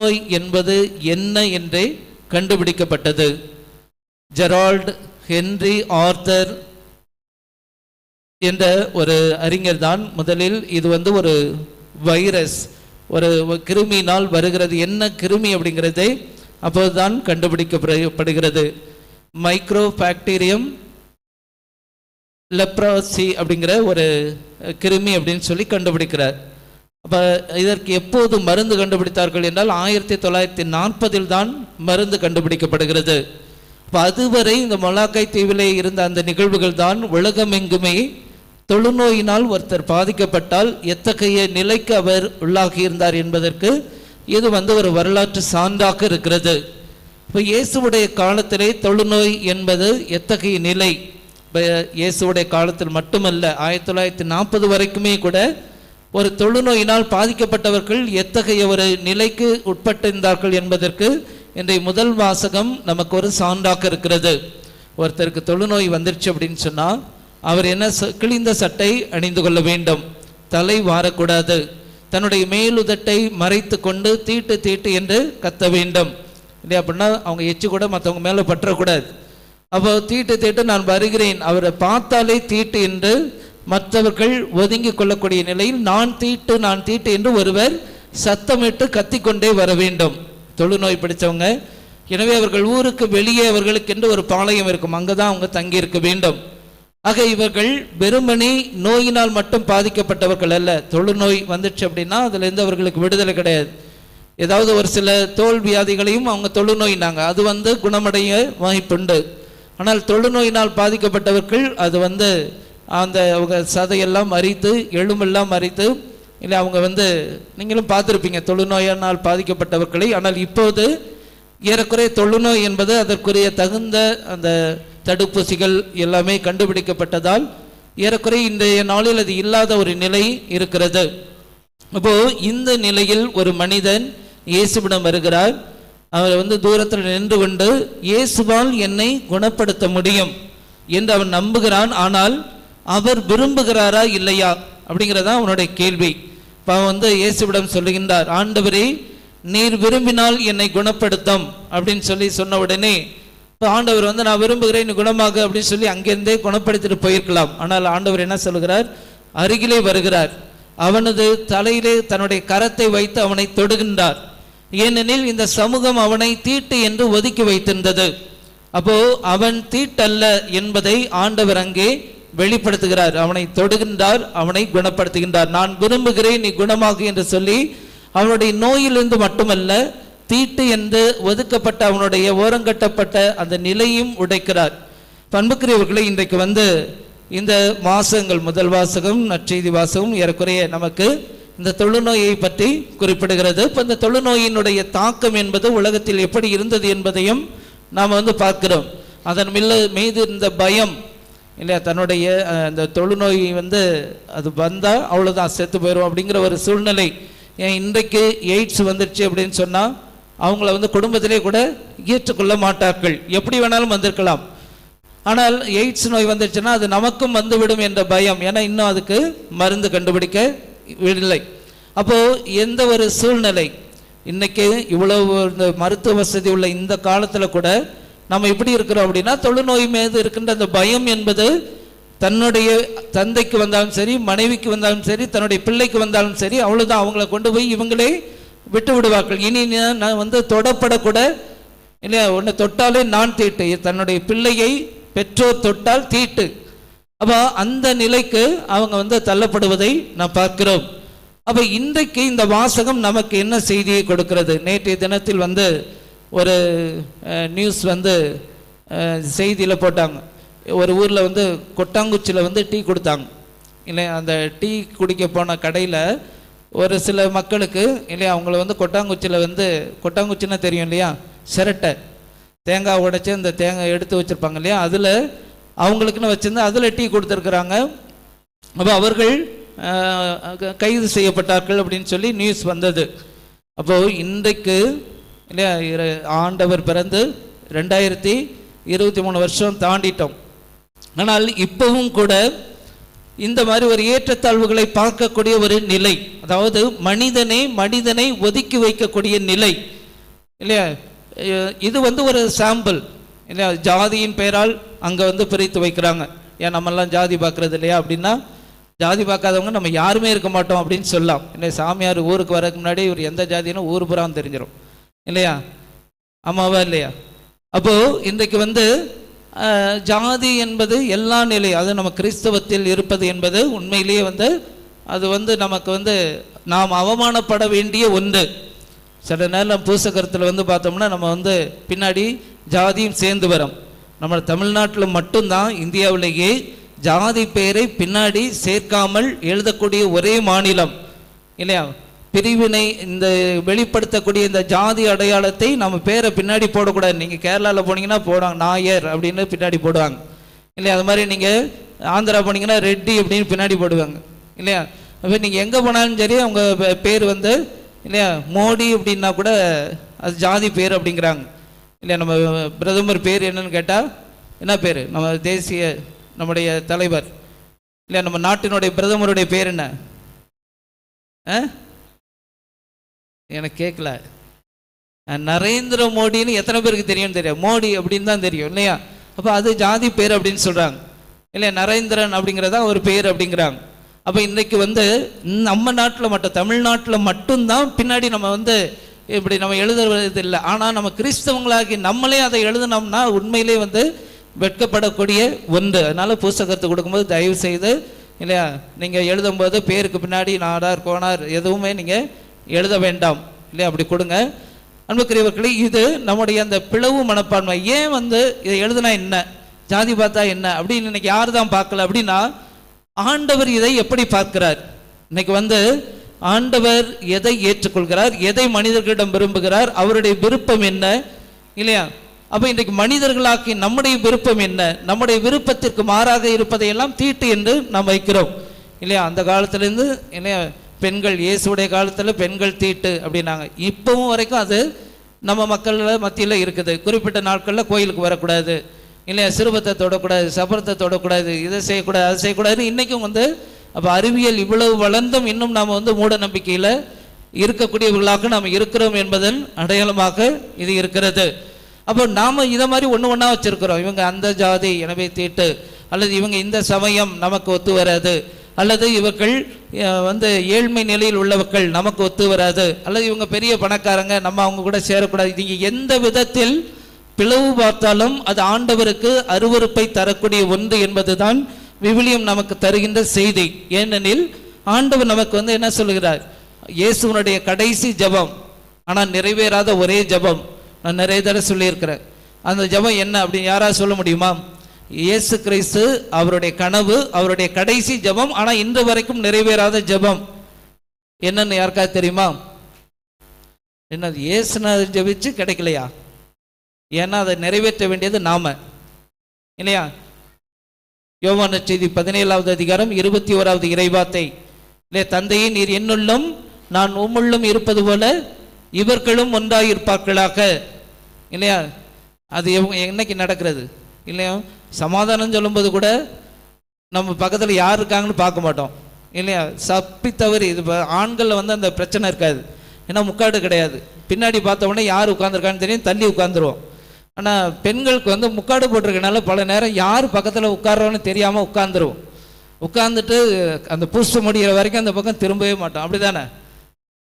நோய் என்பது என்ன என்றே கண்டுபிடிக்கப்பட்டது. ஜெரால்ட் ஹென்றி ஆர்த்தர் என்ற ஒரு அறிஞர் தான் முதலில் இது வந்து ஒரு வைரஸ் ஒரு கிருமியினால் வருகிறது. என்ன கிருமி அப்படிங்கிறதே அப்போதுதான் கண்டுபிடிக்கப்படுகிறது. மைக்ரோ பாக்டீரியம் லெப்ராசி அப்படிங்கிற ஒரு கிருமி அப்படின்னு சொல்லி கண்டுபிடிக்கிறார். அப்போ இதற்கு எப்போது மருந்து கண்டுபிடித்தார்கள் என்றால் ஆயிரத்தி தொள்ளாயிரத்தி நாற்பதில் தான் மருந்து கண்டுபிடிக்கப்படுகிறது. இப்போ அதுவரை இந்த மொலாக்காய் தீவிலே இருந்த அந்த நிகழ்வுகள் தான் உலகமெங்குமே தொழுநோயினால் ஒருத்தர் பாதிக்கப்பட்டால் எத்தகைய நிலைக்கு அவர் உள்ளாகியிருந்தார் என்பதற்கு இது வந்து ஒரு வரலாற்று சான்றாக இருக்கிறது. இப்போ இயேசுடைய காலத்திலே தொழுநோய் என்பது எத்தகைய நிலை? இப்போ இயேசுவுடைய காலத்தில் மட்டுமல்ல ஆயிரத்தி தொள்ளாயிரத்தி நாற்பது வரைக்குமே கூட ஒரு தொழுநோயினால் பாதிக்கப்பட்டவர்கள் எத்தகைய ஒரு நிலைக்கு உட்பட்டிருந்தார்கள் என்பதற்கு இன்றைய முதல் வாசகம் நமக்கு ஒரு சான்றாக இருக்கிறது. ஒருத்தருக்கு தொழுநோய் வந்துருச்சு அப்படின்னு சொன்னால் அவர் என்ன ச- கிழிந்த சட்டை அணிந்து கொள்ள வேண்டும். தலை வாரக்கூடாது. தன்னுடைய மேலுதட்டை மறைத்து கொண்டு தீட்டு தீட்டு என்று கத்த வேண்டும். இல்லையா அப்படின்னா அவங்க எச்சு கூட மற்றவங்க மேலே பற்றக்கூடாது. அப்போ தீட்டு தீட்டு நான் வருகிறேன். அவரை பார்த்தாலே தீட்டு என்று மற்றவர்கள் ஒதுங்கி கொள்ளக்கூடிய நிலையில் நான் தீட்டு நான் தீட்டு என்று ஒருவர் சத்தமிட்டு கத்திக்கொண்டே வர வேண்டும். தொழுநோய் பிடித்தவங்க எனவே அவர்கள் ஊருக்கு வெளியே அவர்களுக்கென்று ஒரு பாளையம் இருக்கும். அங்கே தான் அவங்க தங்கியிருக்க வேண்டும். ஆக இவர்கள் வெறுமனே நோயினால் மட்டும் பாதிக்கப்பட்டவர்கள் அல்ல. தொழுநோய் வந்துச்சு அப்படின்னா அதுலேருந்து அவர்களுக்கு விடுதலை கிடையாது. ஏதாவது ஒரு சில தோல் வியாதிகளையும் அவங்க தொழுநோயினாங்க. அது வந்து குணமடைய வாய்ப்புண்டு. ஆனால் தொழுநோயினால் பாதிக்கப்பட்டவர்கள் அது வந்து அந்த அவங்க சதையெல்லாம் மறித்து எலும்பெல்லாம் மறித்து இல்லை அவங்க வந்து நீங்களும் பார்த்துருப்பீங்க தொழுநோயினால் பாதிக்கப்பட்டவர்களை. ஆனால் இப்போது ஏறக்குறைய தொழுநோய் என்பது அதற்குரிய தகுந்த அந்த தடுப்பூசிகள் எல்லாமே கண்டுபிடிக்கப்பட்டதால் ஏறக்குறைய இன்றைய நாளில் அது இல்லாத ஒரு நிலை இருக்கிறது. அப்போது இந்த நிலையில் ஒரு மனிதன் இயேசுவிடம் வருகிறார். அவர் வந்து தூரத்தில் நின்று கொண்டு இயேசுவால் என்னை குணப்படுத்த முடியும் என்று அவன் நம்புகிறான். ஆனால் அவர் விரும்புகிறாரா இல்லையா அப்படிங்கிறதா உன்னுடைய கேள்வி. இப்போ வந்து இயேசுவிடம் சொல்லுகின்றார் ஆண்டவரே நீர் விரும்பினால் என்னை குணப்படுத்தும் அப்படின்னு சொல்லி சொன்ன உடனே இப்போ ஆண்டவர் வந்து நான் விரும்புகிறேன் நீ குணமாக அப்படின்னு சொல்லி அங்கேருந்தே குணப்படுத்திட்டு போயிருக்கலாம். ஆனால் ஆண்டவர் என்ன சொல்கிறார் அருகிலே வருகிறார். அவனது தலையிலே தன்னுடைய கரத்தை வைத்து அவனை தொடுகின்றார். ஏனெனில் இந்த சமூகம் அவனை தீட்டு என்று ஒதுக்கி வைத்திருந்தது. அப்போ அவன் தீட்டல்ல என்பதை ஆண்டவர் அங்கே வெளிப்படுத்துகிறார் அவனை தொடுகின்றார் அவனை குணப்படுத்துகின்றார். நான் விரும்புகிறேன் நீ குணமாகு என்று சொல்லி அவனுடைய நோயிலிருந்து மட்டுமல்ல தீட்டு என்று ஒதுக்கப்பட்ட அவனுடைய ஓரங்கட்டப்பட்ட அந்த நிலையும் உடைக்கிறார். பண்புக்குரியவர்களை இன்றைக்கு வந்து இந்த வாசகங்கள் முதல் வாசகம் நற்செய்தி வாசகம் ஏறக்குறைய நமக்கு இந்த தொழுநோயை பற்றி குறிப்பிடுகிறது. இப்போ இந்த தொழுநோயினுடைய தாக்கம் என்பது உலகத்தில் எப்படி இருந்தது என்பதையும் நாம் வந்து பார்க்கிறோம். அதன் மில்ல மீது இந்த பயம் இல்லையா தன்னுடைய அந்த தொழுநோய் வந்து அது வந்தால் அவ்வளோதான் செத்து போயிடும் அப்படிங்கிற ஒரு சூழ்நிலை. ஏன் இன்றைக்கு எய்ட்ஸ் வந்துடுச்சு அப்படின்னு சொன்னால் அவங்கள வந்து குடும்பத்திலே கூட ஏற்றுக்கொள்ள மாட்டார்கள். எப்படி வேணாலும் வந்திருக்கலாம். ஆனால் எய்ட்ஸ் நோய் வந்துடுச்சுன்னா அது நமக்கும் வந்துவிடும் என்ற பயம். ஏன்னா இன்னும் அதுக்கு மருந்து கண்டுபிடிக்க விடலை. அப்போ எந்த ஒரு சூழ்நிலை? இன்றைக்கி இவ்வளோ இந்த மருத்துவ வசதி உள்ள இந்த காலத்தில் கூட நம்ம எப்படி இருக்கிறோம் அப்படின்னா தொழுநோய் மீது இருக்கின்ற அந்த பயம் என்பது தன்னுடைய தந்தைக்கு வந்தாலும் சரி மனைவிக்கு வந்தாலும் சரி தன்னுடைய பிள்ளைக்கு வந்தாலும் சரி அவ்வளோதான் அவங்கள கொண்டு போய் இவங்களே விட்டு விடுவார்கள். இனி நான் வந்து தொடப்படக்கூட இல்லையா உன்னை தொட்டாலே நான் தீட்டு. தன்னுடைய பிள்ளையை பெற்றோர் தொட்டால் தீட்டு. அப்போ அந்த நிலைக்கு அவங்க வந்து தள்ளப்படுவதை நான் பார்க்கிறோம். அப்போ இன்றைக்கு இந்த வாசகம் நமக்கு என்ன செய்தியை கொடுக்கிறது? நேற்றைய தினத்தில் வந்து ஒரு நியூஸ் வந்து செய்தியில் போட்டாங்க. ஒரு ஊரில் வந்து கொட்டாங்குச்சியில் வந்து டீ கொடுத்தாங்க. இல்லை அந்த டீ குடிக்க போன கடையில் ஒரு சில மக்களுக்கு இல்லையா அவங்கள வந்து கொட்டாங்குச்சியில் வந்து கொட்டாங்குச்சின்னா தெரியும் இல்லையா சிரட்டை. தேங்காய் உடைச்சி அந்த தேங்காய் எடுத்து வச்சுருப்பாங்க இல்லையா அதில் அவங்களுக்குன்னு வச்சுருந்து அதில் டீ கொடுத்துருக்குறாங்க. அப்போ அவர்கள் கைது செய்யப்பட்டார்கள் அப்படின்னு சொல்லி நியூஸ் வந்தது. அப்போது இன்றைக்கு இல்லையா? இரு ஆண்டவர் பிறந்து ரெண்டாயிரத்தி இருபத்தி மூணு வருஷம் தாண்டிட்டோம். ஆனால் இப்பவும் கூட இந்த மாதிரி ஒரு ஏற்றத்தாழ்வுகளை பார்க்கக்கூடிய ஒரு நிலை அதாவது மனிதனை மனிதனை ஒதுக்கி வைக்கக்கூடிய நிலை இல்லையா? இது வந்து ஒரு சாம்பிள் இல்லையா? ஜாதியின் பெயரால் அங்கே வந்து பிரித்து வைக்கிறாங்க. ஏன் நம்மெல்லாம் ஜாதி பார்க்கறது இல்லையா அப்படின்னா ஜாதி பார்க்காதவங்க நம்ம யாருமே இருக்க மாட்டோம் அப்படின்னு சொல்லலாம். இல்லை சாமியார் ஊருக்கு வரதுக்கு முன்னாடி இவர் எந்த ஜாதின்னு ஊர் புறான்னு தெரிஞ்சிடும் இல்லையா? ஆமாவா இல்லையா? அப்போ இன்றைக்கு வந்து ஜாதி என்பது எல்லா நிலை அது நம்ம கிறிஸ்தவத்தில் இருப்பது என்பது உண்மையிலேயே வந்து அது வந்து நமக்கு வந்து நாம் அவமானப்பட வேண்டிய ஒன்று. சில நேரம் பூசகரத்தில் வந்து பார்த்தோம்னா நம்ம வந்து பின்னாடி ஜாதியும் சேர்ந்து வரோம். நம்ம தமிழ்நாட்டில் மட்டும்தான் இந்தியாவிலேயே ஜாதி பெயரை பின்னாடி சேர்க்காமல் எழுதக்கூடிய ஒரே மாநிலம். இல்லையா? பிரிவினை இந்த வெளிப்படுத்தக்கூடிய இந்த ஜாதி அடையாளத்தை நம்ம பேரை பின்னாடி போடக்கூடாது. நீங்கள் கேரளாவில் போனீங்கன்னா போடுவாங்க நாயர் அப்படின்னு பின்னாடி போடுவாங்க. இல்லையா? அது மாதிரி நீங்கள் ஆந்திரா போனீங்கன்னா ரெட்டி அப்படின்னு பின்னாடி போடுவாங்க. இல்லையா? அப்போ நீங்கள் எங்கே போனாலும் சரி அவங்க பேர் வந்து இல்லையா? மோடி அப்படின்னா கூட அது ஜாதி பேர் அப்படிங்கிறாங்க. இல்லையா? நம்ம பிரதமர் பேர் என்னன்னு கேட்டால் என்ன பேர்? நம்ம தேசிய நம்முடைய தலைவர். இல்லையா? நம்ம நாட்டினுடைய பிரதமருடைய பேர் என்ன? ஆ? எனக்கு கேட்கல நரேந்திர மோடின்னு எத்தனை பேருக்கு தெரியும்னு தெரியும் மோடி அப்படின்னு தான் தெரியும் இல்லையா? அப்போ அது ஜாதி பேர் அப்படின்னு சொல்கிறாங்க இல்லையா? நரேந்திரன் அப்படிங்கிறதா ஒரு பேர் அப்படிங்கிறாங்க. அப்போ இன்றைக்கு வந்து நம்ம நாட்டில் மட்டும் தமிழ்நாட்டில் மட்டும்தான் பின்னாடி நம்ம வந்து இப்படி நம்ம எழுதுறது இல்லை. ஆனால் நம்ம கிறிஸ்தவங்களாகி நம்மளே அதை எழுதுனோம்னா உண்மையிலே வந்து வெட்கப்படக்கூடிய ஒன்று. அதனால் புஸ்தகத்தை கொடுக்கும்போது தயவு செய்து இல்லையா? நீங்கள் எழுதும்போது பேருக்கு பின்னாடி நாடார் கோனார் எதுவுமே நீங்கள் எழுத வேண்டாம். இல்லையா? அப்படி கொடுங்க. அன்புக்குரியவர்களே இது நம்முடைய அந்த பிளவு மனப்பான்மை. ஏன் வந்து இதை எழுதுனா என்ன? ஜாதி பார்த்தா என்ன? அப்படின்னு இன்னைக்கு யார் தான் பார்க்கல அப்படின்னா ஆண்டவர் இதை எப்படி பார்க்கிறார்? இன்னைக்கு வந்து ஆண்டவர் எதை ஏற்றுக்கொள்கிறார்? எதை மனிதர்களிடம் விரும்புகிறார்? அவருடைய விருப்பம் என்ன? இல்லையா? அப்ப இன்றைக்கு மனிதர்களாக்கி நம்முடைய விருப்பம் என்ன? நம்முடைய விருப்பத்திற்கு மாறாக இருப்பதையெல்லாம் தீட்டு என்று நாம் வைக்கிறோம். இல்லையா? அந்த காலத்திலேருந்து இல்லையா? பெண்கள் இயேசுடைய காலத்தில் பெண்கள் தீட்டு அப்படின்னாங்க. இப்போவும் வரைக்கும் அது நம்ம மக்கள் மத்தியில் இருக்குது. குறிப்பிட்ட நாட்களில் கோயிலுக்கு வரக்கூடாது. இல்லையா சிறுபத்தை தொடக்கூடாது சபரத்தை தொடக்கூடாது இதை செய்யக்கூடாது அதை செய்யக்கூடாது இன்றைக்கும் வந்து அப்போ அறிவியல் இவ்வளவு வளர்ந்தும் இன்னும் நாம் வந்து மூட நம்பிக்கையில் இருக்கக்கூடியவர்களாக நாம் இருக்கிறோம் என்பதன் அடையாளமாக இது இருக்கிறது. அப்போ நாம் இதை மாதிரி ஒன்று ஒன்றா வச்சுருக்கிறோம். இவங்க அந்த ஜாதி எனவே தீட்டு அல்லது இவங்க இந்த சமயம் நமக்கு ஒத்து வராது. அல்லது இவர்கள் வந்து ஏழ்மை நிலையில் உள்ளவர்கள் நமக்கு ஒத்து வராது. அல்லது இவங்க பெரிய பணக்காரங்க நம்ம அவங்க கூட சேரக்கூடாது. நீங்கள் எந்த விதத்தில் பிளவு பார்த்தாலும் அது ஆண்டவருக்கு அருவருப்பை தரக்கூடிய ஒன்று என்பதுதான் விவிலியம் நமக்கு தருகின்ற செய்தி. ஏனெனில் ஆண்டவர் நமக்கு வந்து என்ன சொல்கிறார் இயேசுவனுடைய கடைசி ஜெபம். ஆனால் நிறைவேறாத ஒரே ஜெபம். நான் நிறைய தடவை சொல்லியிருக்கிறேன். அந்த ஜெபம் என்ன அப்படின்னு யாராவது சொல்ல முடியுமா? இயேசு கிறிஸ்து அவருடைய கனவு அவருடைய கடைசி ஜெபம் ஆனால் இன்று வரைக்கும் நிறைவேறாத ஜெபம். என்னன்னு யாருக்கா தெரியுமா? என்னது இயேசுநாதர் ஜபிச்சு கிடைக்கலையா? ஏன்னா அதை நிறைவேற்ற வேண்டியது நாம. இல்லையா? யோவான செய்தி பதினேழாவது அதிகாரம் இருபத்தி ஓராவது இறைவாத்தை. இல்லையா தந்தையை நீர் என்னுள்ளும் நான் உம்முள்ளும் இருப்பது போல இவர்களும் ஒன்றாயிருப்பார்களாக. இல்லையா? அது என்னைக்கு நடக்கிறது? இல்லையா? சமாதானம் சொல்லும்போது கூட நம்ம பக்கத்தில் யார் இருக்காங்கன்னு பார்க்க மாட்டோம். இல்லையா? சப்பி தவறி இது இப்போ ஆண்களில் வந்து அந்த பிரச்சனை இருக்காது. ஏன்னா முக்காடு கிடையாது. பின்னாடி பார்த்த உடனே யார் உட்காந்துருக்கான்னு தெரியும் தள்ளி உட்காந்துருவோம் ஆனால் பெண்களுக்கு வந்து முக்காடு போட்டிருக்கனால பல நேரம் யார் பக்கத்தில் உட்கார்றோன்னு தெரியாமல் உட்காந்துருவோம் உட்காந்துட்டு அந்த பூசை முடிகிற வரைக்கும் அந்த பக்கம் திரும்பவே மாட்டோம். அப்படி தானே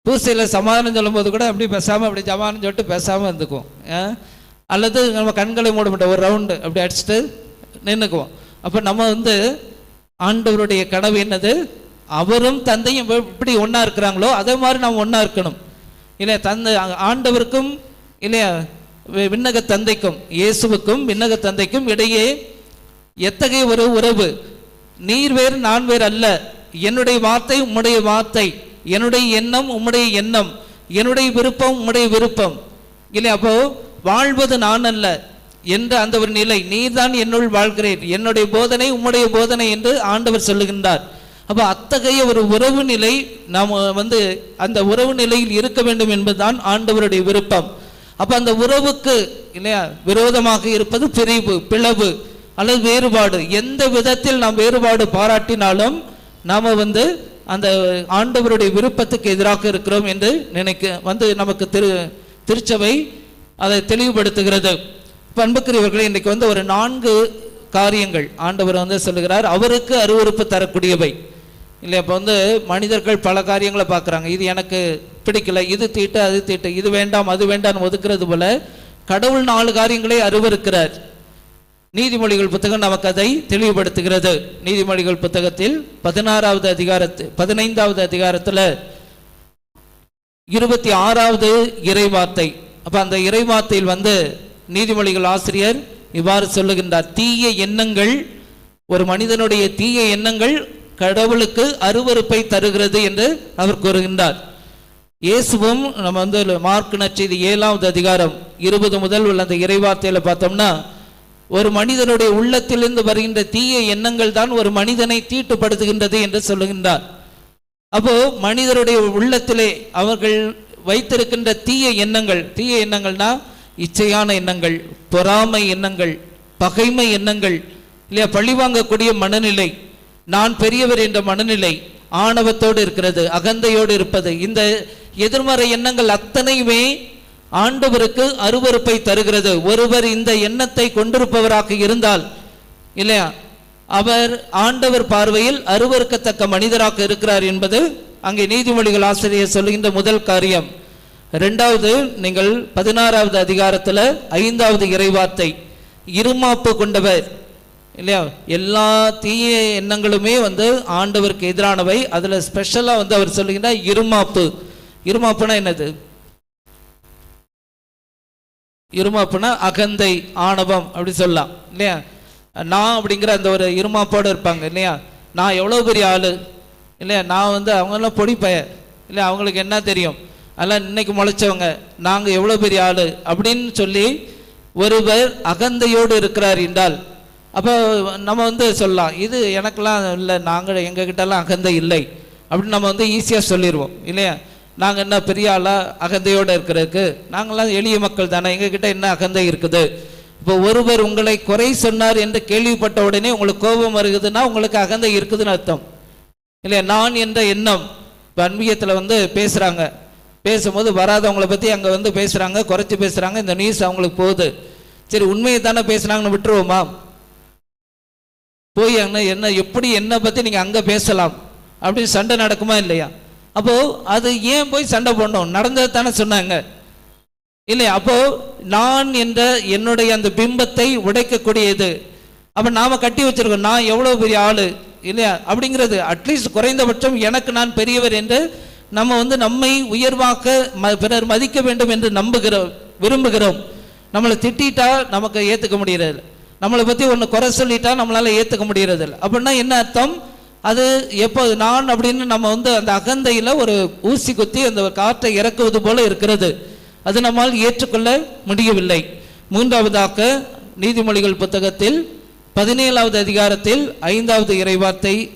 பூசையில் சமாதானம் சொல்லும்போது கூட அப்படி பேசாமல் அப்படி சமாதானம் சொல்லிட்டு பேசாமல் இருந்துக்கும் அல்லது நம்ம கண்களை மூட மாட்டோம் ஒரு ரவுண்டு அப்படி அடிச்சுட்டு நின்றுக்குவோம் அப்போ நம்ம வந்து ஆண்டவருடைய கனவு என்னது? அவரும் தந்தையும் எப்படி ஒன்றா இருக்கிறாங்களோ அதே மாதிரி நாம் ஒன்றா இருக்கணும். இல்லையா தந்தை ஆண்டவருக்கும் இல்லையா விண்ணக தந்தைக்கும் இயேசுவுக்கும் விண்ணக தந்தைக்கும் இடையே எத்தகைய ஒரு உறவு? நீர் வேறு நான் வேறு அல்ல. என்னுடைய வார்த்தை உம்முடைய வார்த்தை. என்னுடைய எண்ணம் உம்முடைய எண்ணம். என்னுடைய விருப்பம் உம்முடைய விருப்பம். இல்லை அப்போ வாழ்வது நான் அல்ல. என்ற அந்த ஒரு நிலை நீதான் என்னுள் வாழ்கிறேன். என்னுடைய போதனை உம்முடைய போதனை என்று ஆண்டவர் சொல்லுகின்றார். அப்போ அத்தகைய ஒரு உறவு நிலை நாம் வந்து அந்த உறவு நிலையில் இருக்க வேண்டும் என்பதுதான் ஆண்டவருடைய விருப்பம். அப்போ அந்த உறவுக்கு இல்லையா விரோதமாக இருப்பது பிரிவு பிளவு அல்லது வேறுபாடு. எந்த விதத்தில் நாம் வேறுபாடு பாராட்டினாலும் நாம் வந்து அந்த ஆண்டவருடைய விருப்பத்துக்கு எதிராக இருக்கிறோம் என்று நினைக்க வந்து நமக்கு திரு திருச்சபை அதை தெளிவுபடுத்துகிறது. பண்புக்குரியவர்களே இன்றைக்கு வந்து ஒரு நான்கு காரியங்கள். ஆண்டவர் வந்து சொல்லுகிறார் அவருக்கு அருவருப்பு தரக்கூடியவை. இல்லை இப்போ வந்து மனிதர்கள் பல காரியங்களை பார்க்குறாங்க. இது எனக்கு பிடிக்கல இது தீட்டு அது தீட்டு இது வேண்டாம் அது வேண்டாம்னு ஒதுக்கிறது போல கடவுள் நாலு காரியங்களை அருவருக்கிறார். நீதிமொழிகள் புத்தகம் நமக்கு அதை தெளிவுபடுத்துகிறது. நீதிமொழிகள் புத்தகத்தில் பதினாறாவது அதிகாரத்து பதினைந்தாவது அதிகாரத்தில் இருபத்தி ஆறாவது இறைவார்த்தை. அப்போ அந்த இறைவார்த்தையில் வந்து நீதிமொழிகள் ஆசிரியர் இவ்வாறு சொல்லுகின்றார். தீய எண்ணங்கள் ஒரு மனிதனுடைய தீய எண்ணங்கள் கடவுளுக்கு அருவருப்பை தருகிறது என்று அவர் கூறுகின்றார். இயேசுவும் நம்ம வந்து மார்க் நற்செய்தி ஏழாவது அதிகாரம் இருபது முதல் உள்ள அந்த இறைவார்த்தையில பார்த்தோம்னா ஒரு மனிதனுடைய உள்ளத்திலிருந்து வருகின்ற தீய எண்ணங்கள் தான் ஒரு மனிதனை தீட்டுப்படுத்துகின்றது என்று சொல்லுகின்றார். அப்போ மனிதருடைய உள்ளத்திலே அவர்கள் வைத்திருக்கின்ற தீய எண்ணங்கள் தீய எண்ணங்கள்னா இச்சையான எண்ணங்கள் பொறாமை எண்ணங்கள் பகைமை எண்ணங்கள் இல்லையா பழிவாங்கக்கூடிய மனநிலை நான் பெரியவர் என்ற மனநிலை ஆணவத்தோடு இருக்கிறது அகந்தையோடு இருப்பது இந்த எதிர்மறை எண்ணங்கள் அத்தனையுமே ஆண்டவருக்கு அருவறுப்பை தருகிறது. ஒருவர் இந்த எண்ணத்தை கொண்டிருப்பவராக இருந்தால் இல்லையா அவர் ஆண்டவர் பார்வையில் அருவறுக்கத்தக்க மனிதராக இருக்கிறார் என்பது அங்கே நீதிமொழிகள் ஆசிரியர் சொல்லுகின்ற முதல் காரியம். ரெண்டாவது நீங்கள் பதினாறாவது அதிகாரத்தில் ஐந்தாவது இறைவார்த்தை இருமாப்பு கொண்டவர் இல்லையா? எல்லா தீய எண்ணங்களுமே வந்து ஆண்டவருக்கு எதிரானவை. அதில் ஸ்பெஷலாக வந்து அவர் சொல்லுகின்ற இருமாப்பு. இருமாப்புனா என்னது? இருமாப்புனா அகந்தை ஆணவம் அப்படி சொல்லலாம் இல்லையா? நான் அப்படிங்கிற அந்த ஒரு இருமாப்போடு இருப்பாங்க இல்லையா? நான் எவ்வளோ பெரிய ஆள் இல்லையா? நான் வந்து அவங்கெல்லாம் பொடி பய இல்லையா? அவங்களுக்கு என்ன தெரியும்? அதெல்லாம் இன்னைக்கு முளைச்சவங்க நாங்கள் எவ்வளோ பெரிய ஆள்? அப்படின்னு சொல்லி ஒருவர் அகந்தையோடு இருக்கிறார் என்றால் அப்போ நம்ம வந்து சொல்லலாம் இது எனக்கெல்லாம் இல்லை நாங்கள் எங்ககிட்டலாம் அகந்தை இல்லை அப்படின்னு நம்ம வந்து ஈஸியாக சொல்லிடுவோம் இல்லையா? நாங்கள் என்ன பெரிய ஆளாக அகந்தையோடு இருக்கிறதுக்கு? நாங்களாம் எளிய மக்கள் தானே எங்ககிட்ட என்ன அகந்தை இருக்குது? இப்போ ஒருவர் உங்களை குறை சொன்னார் என்று கேள்விப்பட்ட உடனே உங்களுக்கு கோபம் வருகுதுன்னா உங்களுக்கு அகந்தை இருக்குதுன்னு அர்த்தம் இல்லையா? நான் என்ற எண்ணம் இப்போ அன்பியத்தில் வந்து பேசுகிறாங்க பேசும்போது வராதவங்களை பற்றி அங்கே வந்து பேசுகிறாங்க குறைச்சி பேசுகிறாங்க இந்த நியூஸ் அவங்களுக்கு போகுது. சரி உண்மையை தானே பேசுனாங்கன்னு விட்டுருவோமா? போய் அங்கே என்ன எப்படி என்ன பற்றி நீங்கள் அங்கே பேசலாம்? அப்படின்னு சண்டை நடக்குமா இல்லையா? அப்போது அது ஏன் போய் சண்டை போடணும்? நடந்தது தானே சொன்னாங்க. இல்லையா? அப்போது நான் என்ற என்னுடைய அந்த பிம்பத்தை உடைக்கக்கூடியது. அப்போ நாம் கட்டி வச்சிருக்கோம் நான் எவ்வளோ பெரிய ஆள்? இல்லையா? அப்படிங்கிறது அட்லீஸ்ட் குறைந்தபட்சம் எனக்கு நான் பெரியவர் என்று நம்ம வந்து நம்மை உயர்வாக்க ம- பிறர் மதிக்க வேண்டும் என்று நம்புகிறோம் விரும்புகிறோம். நம்மளை திட்டா நமக்கு ஏற்றுக்க முடிகிறது நம்மளை பற்றி ஒன்று குறை சொல்லிட்டா நம்மளால் ஏற்றுக்க முடிகிறது அப்படின்னா என்ன அர்த்தம்? அது எப்போ நான் அப்படின்னு நம்ம வந்து அந்த அகந்தையில் ஒரு ஊசி குத்தி அந்த காற்றை இறக்குவது போல இருக்கிறது. அது நம்மால் ஏற்றுக்கொள்ள முடியவில்லை. மூன்றாவதாக நீதிமொழிகள் புத்தகத்தில் பதினேழாவது அதிகாரத்தில் ஐந்தாவது இறைவார்த்தை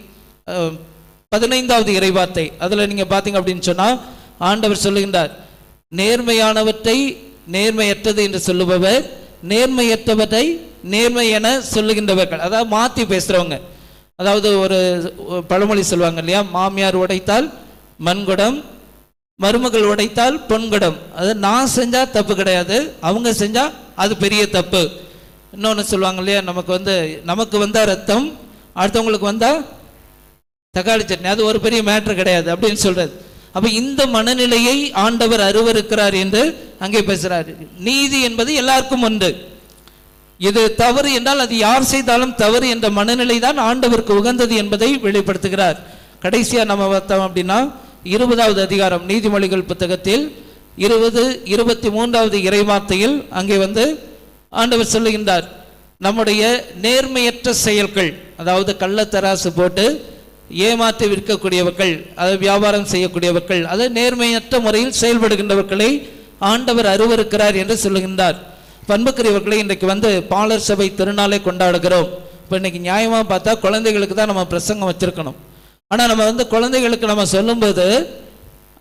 பதினைந்தாவது இறைவார்த்தை. அதில் நீங்கள் பார்த்தீங்க அப்படின்னு சொன்னால் ஆண்டவர் சொல்லுகின்றார் நேர்மையானவற்றை நேர்மையற்றது என்று சொல்லுபவர் நேர்மையற்றவற்றை நேர்மை என சொல்லுகின்றவர்கள். அதாவது மாற்றி பேசுகிறவங்க அதாவது ஒரு பழமொழி சொல்லுவாங்க இல்லையா மாமியார் உடைத்தால் மண்குடம் மருமகள் உடைத்தால் பொன்குடம். அது நான் செஞ்சால் தப்பு கிடையாது அவங்க செஞ்சால் அது பெரிய தப்பு. இன்னொன்று சொல்லுவாங்க இல்லையா நமக்கு வந்து நமக்கு வந்தால் ரத்தம் அடுத்தவங்களுக்கு வந்தால் தக்காளி சட்னி அது ஒரு பெரிய மேட்ரு கிடையாது அப்படின்னு சொல்றது. அப்போ இந்த மனநிலையை ஆண்டவர் அருவருக்கிறார் என்று அங்கே பேசுறாரு. நீதி என்பது எல்லாருக்கும் உண்டு. இது தவறு என்றால் அது யார் செய்தாலும் தவறு என்ற மனநிலை தான் ஆண்டவருக்கு உகந்தது என்பதை வெளிப்படுத்துகிறார். கடைசியா நம்ம பார்த்தோம் அப்படின்னா இருபதாவது அதிகாரம் நீதிமொழிகள் புத்தகத்தில் இருபது இருபத்தி மூன்றாவது இறைவார்த்தையில் அங்கே வந்து ஆண்டவர் சொல்லுகின்றார். நம்முடைய நேர்மையற்ற செயல்கள் அதாவது கள்ளத்தராசு போட்டு ஏமாற்றி விற்கக்கூடியவர்கள் அதை வியாபாரம் செய்யக்கூடியவர்கள் அது நேர்மையற்ற முறையில் செயல்படுகின்றவர்களை ஆண்டவர் அருவருக்கிறார் என்று சொல்லுகின்றார். பண்புக்குரியவர்களை இன்றைக்கு வந்து பாலர் சபை திருநாளை கொண்டாடுகிறோம். இப்போ இன்னைக்கு நியாயமாக பார்த்தா குழந்தைகளுக்கு தான் நம்ம பிரசங்கம் வச்சுருக்கணும். ஆனால் நம்ம வந்து குழந்தைகளுக்கு நம்ம சொல்லும்போது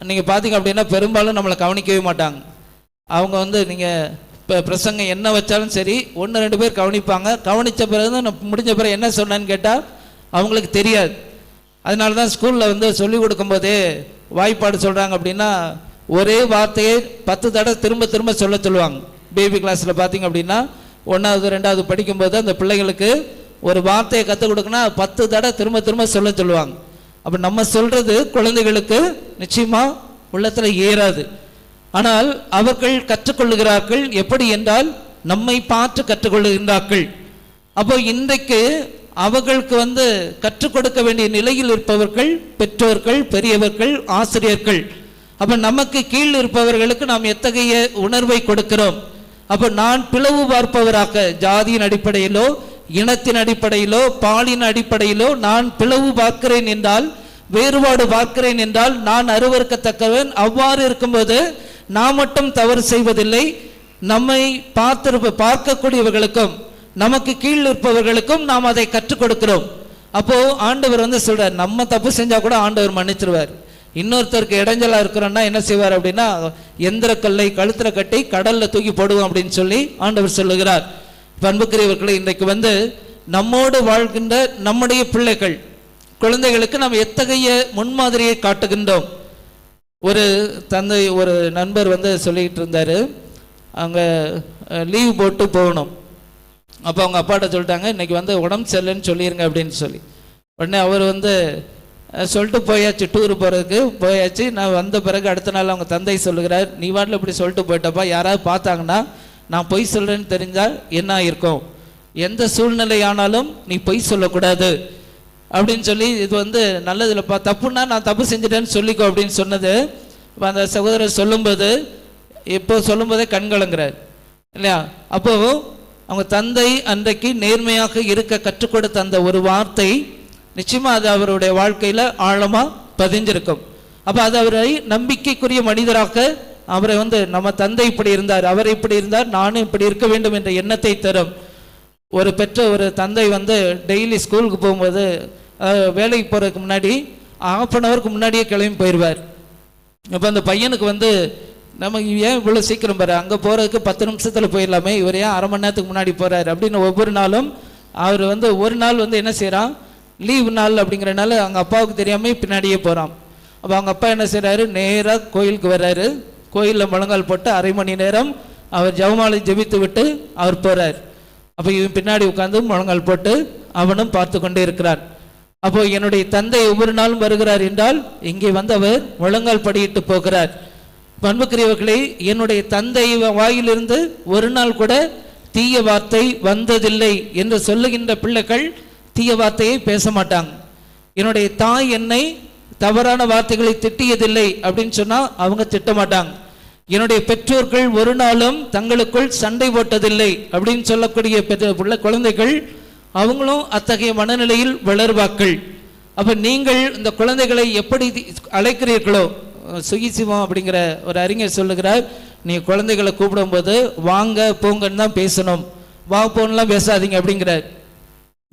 நீங்கள் பார்த்தீங்க அப்படின்னா பெரும்பாலும் நம்மளை கவனிக்கவே மாட்டாங்க. அவங்க வந்து நீங்கள் இப்போ பிரசங்கம் என்ன வச்சாலும் சரி ஒன்று ரெண்டு பேர் கவனிப்பாங்க. கவனித்த பிறகு தான் முடிஞ்ச பிறகு என்ன சொன்னேன்னு கேட்டால் அவங்களுக்கு தெரியாது. அதனால தான் ஸ்கூலில் வந்து சொல்லிக் கொடுக்கும்போது வாய்ப்பாடு சொல்கிறாங்க அப்படின்னா ஒரே வார்த்தையை பத்து தடவை திரும்ப திரும்ப சொல்ல சொல்லுவாங்க. பேபி கிளாஸில் பார்த்தீங்க அப்படின்னா ஒன்றாவது ரெண்டாவது படிக்கும்போது அந்த பிள்ளைகளுக்கு ஒரு வார்த்தையை கற்றுக் கொடுக்குன்னா பத்து தடவை திரும்ப திரும்ப சொல்ல சொல்லுவாங்க. அப்போ நம்ம சொல்கிறது குழந்தைகளுக்கு நிச்சயமாக உள்ளத்தில் ஏறாது. ஆனால் அவர்கள் கற்றுக்கொள்ளுகிறார்கள் எப்படி என்றால் நம்மை பார்த்து கற்றுக்கொள்ளுகின்றார்கள். அப்போ இன்றைக்கு அவர்களுக்கு வந்து கற்றுக் கொடுக்க வேண்டிய நிலையில் இருப்பவர்கள் பெற்றோர்கள் பெரியவர்கள் ஆசிரியர்கள். அப்ப நமக்கு கீழ் இருப்பவர்களுக்கு நாம் எத்தகைய உணர்வை கொடுக்கிறோம்? அப்ப நான் பிளவு பார்ப்பவராக ஜாதியின் அடிப்படையிலோ இனத்தின் அடிப்படையிலோ பாலின் அடிப்படையிலோ நான் பிளவு பார்க்கிறேன் என்றால் வேறுபாடு பார்க்கிறேன் என்றால் நான் அருவருக்கத்தக்கவன். அவ்வாறு இருக்கும்போது நான் மட்டும் தவறு செய்வதில்லை. நம்மை பார்த்திருப்ப பார்க்கக்கூடியவர்களுக்கும் நமக்கு கீழ் இருப்பவர்களுக்கும் நாம் அதை கற்றுக் கொடுக்கிறோம். அப்போ ஆண்டவர் வந்து சொல்றார் நம்ம தப்பு செஞ்சா கூட ஆண்டவர் மன்னிச்சிருவார். இன்னொருத்தருக்கு இடைஞ்சலா இருக்கிறோம்னா என்ன செய்வார் அப்படின்னா எந்திர கல்லை கழுத்துல கட்டி கடல்ல தூக்கி போடுவோம் அப்படின்னு சொல்லி ஆண்டவர் சொல்லுகிறார். பண்புக்குரியவர்களை இன்றைக்கு வந்து நம்மோடு வாழ்கின்ற நம்முடைய பிள்ளைகள் குழந்தைகளுக்கு நாம் எத்தகைய முன்மாதிரியை காட்டுகின்றோம்? ஒரு தந்தை ஒரு நண்பர் வந்து சொல்லிக்கிட்டு இருந்தார். அங்கே லீவ் போட்டு போகணும். அப்போ அவங்க அப்பாட்ட சொல்லிட்டாங்க இன்றைக்கி வந்து உடம்பு சரியில்லைன்னு சொல்லிடுங்க அப்படின்னு சொல்லி. உடனே அவர் வந்து சொல்லிட்டு போயாச்சு டூர் போகிறதுக்கு போயாச்சு. நான் வந்த பிறகு அடுத்த நாள் அவங்க தந்தை சொல்லுகிறார் நீ வாட்டில் இப்படி சொல்லிட்டு போயிட்டப்பா யாராவது பார்த்தாங்கன்னா நான் பொய் சொல்கிறேன்னு தெரிஞ்சால் என்ன இருக்கும் எந்த சூழ்நிலை ஆனாலும் நீ பொய் சொல்லக்கூடாது. அப்படின்னு சொல்லி இது வந்து நல்லதில்லைப்பா தப்புன்னா நான் தப்பு செஞ்சுட்டேன்னு சொல்லிக்கோ அப்படின்னு சொன்னது. இப்போ அந்த சகோதரர் சொல்லும்போது இப்போ சொல்லும்போதே கண்கலங்கிறார் இல்லையா? அப்போது அவங்க தந்தை அன்றைக்கு நேர்மையாக இருக்க கற்றுக் கொடுத்த அந்த ஒரு வார்த்தை நிச்சயமா அது அவருடைய வாழ்க்கையில ஆழமா பதிஞ்சிருக்கும். அப்ப அது அவரை நம்பிக்கைக்குரிய மனிதராக அவரை வந்து நம்ம தந்தை இப்படி இருந்தார் அவர் இப்படி இருந்தார் நானும் இப்படி இருக்க வேண்டும் என்ற எண்ணத்தை தரும். ஒரு பெற்ற ஒரு தந்தை வந்து டெய்லி ஸ்கூலுக்கு போகும்போது வேலைக்கு போகிறதுக்கு முன்னாடி ஆஃப் அன் ஹவருக்கு முன்னாடியே கிளம்பி போயிடுவார் அப்போ அந்த பையனுக்கு வந்து நம்ம ஏன் இவ்வளோ சீக்கிரம் பாரு? அங்கே போகிறதுக்கு பத்து நிமிஷத்தில் போயிடலாமே. இவர் ஏன் அரை மணி நேரத்துக்கு முன்னாடி போகிறாரு அப்படின்னு ஒவ்வொரு நாளும் அவர் வந்து ஒரு நாள் வந்து என்ன செய்கிறான் லீவு நாள் அப்படிங்கிறனால அவங்க அப்பாவுக்கு தெரியாமல் பின்னாடியே போகிறான் அப்போ அவங்க அப்பா என்ன செய்கிறாரு நேராக கோயிலுக்கு வர்றாரு. கோயிலில் முழங்கால் போட்டு அரை மணி நேரம் அவர் ஜவமாலை ஜெபித்து விட்டு அவர் போகிறார் அப்போ இவன் பின்னாடி உட்காந்து முழங்கால் போட்டு அவனும் பார்த்து கொண்டே இருக்கிறான் அப்போ என்னுடைய தந்தை ஒவ்வொரு நாளும் வருகிறார் என்றால் இங்கே வந்து அவர் முழங்கால் படியிட்டு போகிறார். பண்புக்குரியவர்களை என்னுடைய தந்தை வாயிலிருந்து ஒரு நாள் கூட தீய வார்த்தை வந்ததில்லை என்று சொல்லுகின்ற பிள்ளைகள் தீய வார்த்தையை பேச மாட்டாங்க. என்னுடைய தாய் என்னை தவறான வார்த்தைகளை திட்டியதில்லை அப்படின்னு சொன்னால் அவங்க திட்ட மாட்டாங்க. என்னுடைய பெற்றோர்கள் ஒரு நாளும் தங்களுக்குள் சண்டை போட்டதில்லை அப்படின்னு சொல்லக்கூடிய பெற்ற உள்ள குழந்தைகள் அவங்களும் அத்தகைய மனநிலையில் வளர்வாக்கள் அப்போ நீங்கள் இந்த குழந்தைகளை எப்படி அழைக்கிறீர்களோ சுகிசிவம் அப்படிங்கிற ஒரு அறிஞர் சொல்லுகிறார் நீ குழந்தைகளை கூப்பிடும்போது வாங்க போங்கன்னு தான் பேசணும். வா போன்லாம் பேசாதீங்க அப்படிங்கிறார்.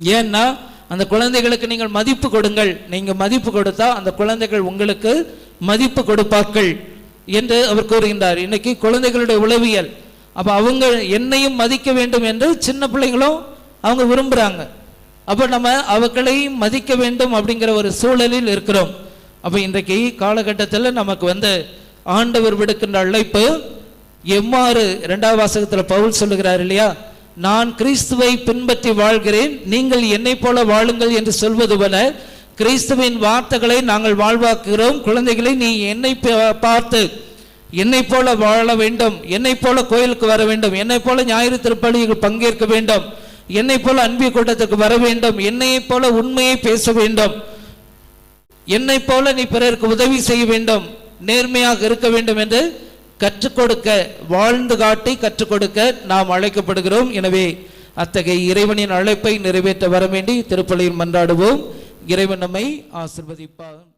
ஏன்னா அந்த குழந்தைகளுக்கு நீங்கள் மதிப்பு கொடுங்கள். நீங்கள் மதிப்பு கொடுத்தா அந்த குழந்தைகள் உங்களுக்கு மதிப்பு கொடுப்பார்கள் என்று அவர் கூறுகின்றார். இன்னைக்கு குழந்தைகளுடைய உளவியல். அப்போ அவங்க என்னையும் மதிக்க வேண்டும் என்று சின்ன பிள்ளைங்களும் அவங்க விரும்புகிறாங்க அப்போ நம்ம அவர்களை மதிக்க வேண்டும் அப்படிங்கிற ஒரு சூழலில் இருக்கிறோம். அப்போ இன்றைக்கு காலகட்டத்தில் நமக்கு வந்து ஆண்டவர் விடுக்கின்ற அழைப்பு எவ்வாறு ரெண்டாவது வாசகத்தில் பவுல் சொல்லுகிறார் இல்லையா? நான் கிறிஸ்துவை பின்பற்றி வாழ்கிறேன் நீங்கள் என்னை போல வாழுங்கள் என்று சொல்வது போல கிறிஸ்துவின் வார்த்தைகளை நாங்கள் வாழ்வாக்குகிறோம் குழந்தைகளை நீ என்னை பா- பார்த்து என்னை போல வாழ வேண்டும் என்னை போல கோயிலுக்கு வர வேண்டும் என்னை போல ஞாயிறு திருப்பலியில் பங்கேற்க வேண்டும் என்னை போல அன்பிய கூட்டத்துக்கு வர வேண்டும் என்னையை போல உண்மையை பேச வேண்டும் என்னை போல நீ பிறருக்கு உதவி செய்ய வேண்டும் நேர்மையாக இருக்க வேண்டும் என்று கற்றுக் கொடுக்க வாழ்ந்து காட்டி கற்றுக் கொடுக்க நாம் அழைக்கப்படுகிறோம். எனவே அத்தகைய இறைவனின் அழைப்பை நிறைவேற்ற வர வேண்டி திருப்பலியில் மன்றாடுவோம். இறைவன் நம்மை ஆசிர்வதிப்பார்.